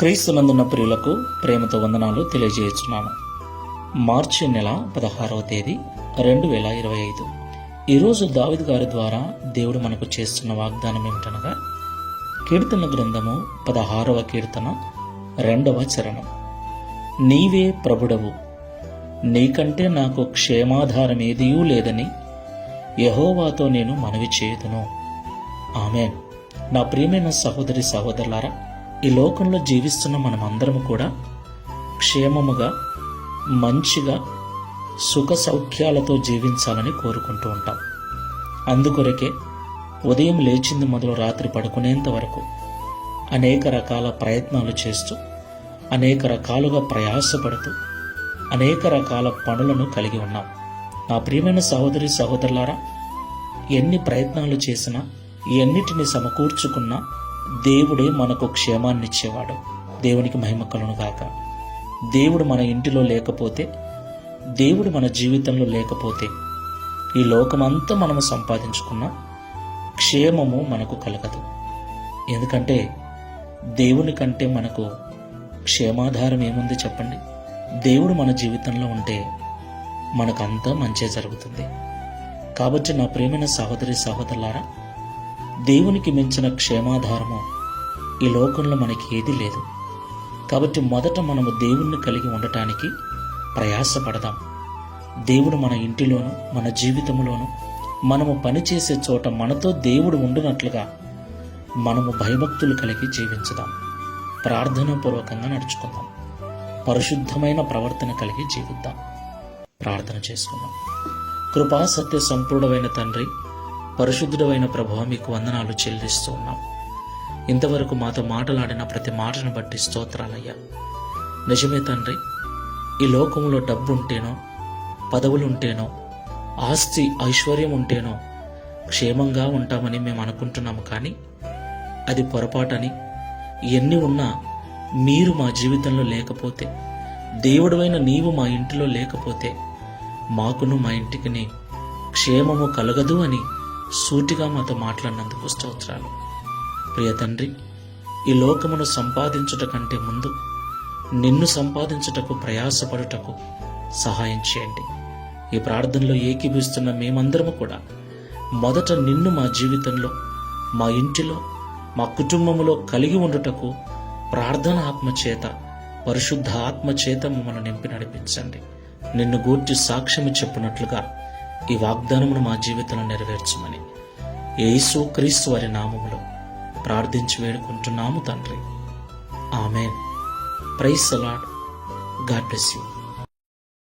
క్రీస్తునందున్న ప్రియులకు ప్రేమతో వందనాలు తెలియజేస్తున్నాను మార్చి నెల పదహారవ తేదీ రెండు వేల ఇరవై ఐదు. ఈరోజు దావిద్ గారి ద్వారా దేవుడు మనకు చేస్తున్న వాగ్దానం ఏమిటనగా కీర్తన గ్రంథము పదహారవ కీర్తన రెండవ చరణం. నీవే ప్రభుడవు నీకంటే నాకు క్షేమాధారం ఏదియూ లేదని యహోవాతో నేను మనవి చేయుదును. ఆమె నా ప్రియమైన సహోదరి సహోదరులారా ఈ లోకంలో జీవిస్తున్న మనమందరము కూడా క్షేమముగా మంచిగా సుఖ సౌఖ్యాలతో జీవించాలని కోరుకుంటూ ఉంటాం. అందుకొరకే ఉదయం లేచింది మొదలు రాత్రి పడుకునేంత వరకు అనేక రకాల ప్రయత్నాలు చేస్తూ అనేక రకాలుగా ప్రయాసపడుతూ అనేక రకాల పనులను కలిగి ఉన్నాం. నా ప్రియమైన సహోదరి సహోదరులారా ఎన్ని ప్రయత్నాలు చేసినా ఎన్నిటిని సమకూర్చుకున్నా దేవుడే మనకు క్షేమాన్ని ఇచ్చేవాడు. దేవునికి మహిమ కలును గాక. దేవుడు మన ఇంటిలో లేకపోతే దేవుడు మన జీవితంలో లేకపోతే ఈ లోకమంతా మనము సంపాదించుకున్న క్షేమము మనకు కలగదు. ఎందుకంటే దేవుని కంటే మనకు క్షేమాధారం ఏముంది చెప్పండి? దేవుడు మన జీవితంలో ఉంటే మనకంతా మంచే జరుగుతుంది. కాబట్టి నా ప్రేమైన సహోదరి సహోదరులారా దేవునికి మించిన క్షేమాధారము ఈ లోకంలో మనకి ఏది లేదు. కాబట్టి మొదట మనము దేవుణ్ణి కలిగి ఉండటానికి ప్రయాసపడదాం. దేవుడు మన ఇంటిలోను మన జీవితంలోను మనము పనిచేసే చోట మనతో దేవుడు ఉండునట్లుగా మనము భయభక్తులు కలిగి జీవించుదాం. ప్రార్థనాపూర్వకంగా నడుచుకుందాం. పరిశుద్ధమైన ప్రవర్తన కలిగి జీవిద్దాం. ప్రార్థన చేసుకుందాం. కృపా సత్య సంపూర్ణమైన తండ్రి పరిశుద్ధుడమైన ప్రభావ మీకు వందనాలు చెల్లిస్తూ ఉన్నాం. ఇంతవరకు మాతో మాటలాడిన ప్రతి మాటను బట్టి స్తోత్రాలయ్యా. నిజమే తండ్రి ఈ లోకంలో డబ్బు ఉంటేనో పదవులు ఉంటేనో ఆస్తి ఐశ్వర్యం ఉంటేనో క్షేమంగా ఉంటామని మేము అనుకుంటున్నాము కానీ అది పొరపాటని ఎన్ని ఉన్నా మీరు మా జీవితంలో లేకపోతే దేవుడవైన నీవు మా ఇంటిలో లేకపోతే మాకును మా ఇంటికిని క్షేమము కలగదు అని సూటిగా మాతో మాట్లాడినందుకు స్తోత్రాలు. ప్రియ తండ్రి ఈ లోకమును సంపాదించుట కంటే ముందు నిన్ను సంపాదించుటకు ప్రయాసపడుటకు సహాయం చేయండి. ఈ ప్రార్థనలో ఏకీభిస్తున్న మేమందరము కూడా మొదట నిన్ను మా జీవితంలో మా ఇంటిలో మా కుటుంబంలో కలిగి ఉండుటకు ప్రార్థన ఆత్మ చేత పరిశుద్ధ ఆత్మ చేత మమ్మల్ని నింపి నడిపించండి. నిన్ను గూర్చి సాక్ష్యము చెప్పినట్లుగా ఈ వాగ్దానమును మా జీవితంలో నెరవేర్చమని యేసు క్రీస్తు వారి నామములో ప్రార్థించి వేడుకుంటున్నాము తండ్రి. ఆమెన్. ప్రైస్ అలాడ్ గాడ్ బ్లెస్ యూ.